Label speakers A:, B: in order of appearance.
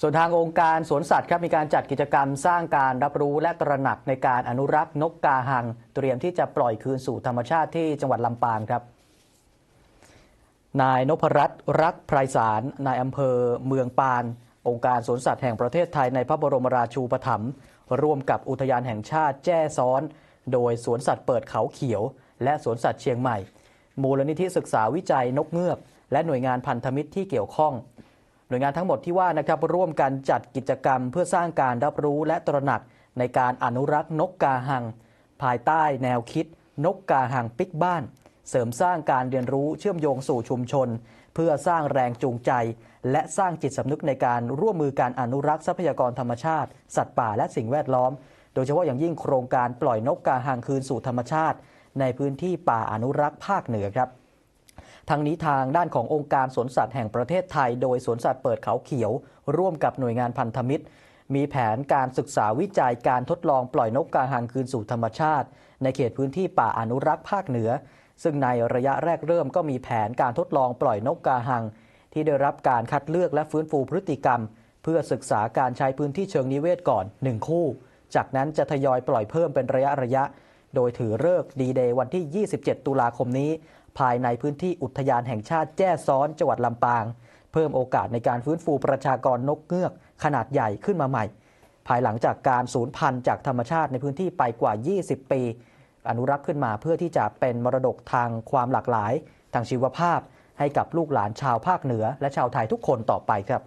A: ส่วนทางองค์การสวนสัตว์ครับมีการจัดกิจกรรมสร้างการรับรู้และตระหนักในการอนุรักษ์นกกาหัง เตรียมที่จะปล่อยคืนสู่ธรรมชาติที่จังหวัดลำปางครับ นายนพรัตน์รักไพรสารนายอำเภอเมืองปาน องค์การสวนสัตว์แห่งประเทศไทยในพระบรมราชูปถัมภ์ร่วมกับอุทยานแห่งชาติแจ้ซ้อน โดยสวนสัตว์เปิดเขาเขียว และสวนสัตว์เชียงใหม่ มูลนิธิศึกษาวิจัยนกเงือก และหน่วยงานพันธมิตรที่เกี่ยวข้อง หน่วยงานทั้งหมดที่ว่านะครับร่วมกันจัดกิจกรรม เพื่อสร้างการรับรู้และตระหนักในการอนุรักษ์นกกาหัง ภายใต้แนวคิด นกกาหังปิกบ้าน เสริมสร้างการเรียนรู้เชื่อมโยงสู่ชุมชน เพื่อสร้างแรงจูงใจ และสร้างจิตสำนึกในการร่วมมือการอนุรักษ์ทรัพยากรธรรมชาติ สัตว์ป่าและสิ่งแวดล้อม โดยเฉพาะอย่างยิ่งโครงการปล่อยนกกาหังคืนสู่ธรรมชาติ ในพื้นที่ป่าอนุรักษ์ภาคเหนือครับ ทางนี้ทางด้านขององค์การสวนสัตว์แห่งประเทศไทย โดยสวนสัตว์เปิดเขาเขียว ร่วมกับหน่วยงานพันธมิตร มีแผนการศึกษาวิจัยการทดลองปล่อยนกกาหังคืนสู่ธรรมชาติ ในเขตพื้นที่ป่าอนุรักษ์ภาคเหนือ ซึ่งในระยะแรกเริ่มก็มีแผนการทดลองปล่อยนกกาหังที่ได้รับการคัดเลือกและฟื้นฟูพฤติกรรม เพื่อศึกษาการใช้พื้นที่เชิงนิเวศก่อน 1 คู่ จากนั้นจะทยอยปล่อยเพิ่มเป็นระยะระยะ โดยถือเลิกดีเดย์วันที่ 27 ตุลาคมนี้ ภายในพื้นที่อุทยานแห่งชาติแจ้ซ้อนจังหวัดลำปาง เพิ่มโอกาสในการฟื้นฟูประชากรนกเงือกขนาดใหญ่ขึ้นมาใหม่ ภายหลังจากการสูญพันธุ์จากธรรมชาติในพื้นที่ไปกว่า 20 ปี อนุรักษ์ขึ้นมาเพื่อที่จะเป็นมรดกทางความหลากหลาย ทางชีวภาพ ให้กับลูกหลานชาวภาคเหนือ และชาวไทยทุกคนต่อไปครับ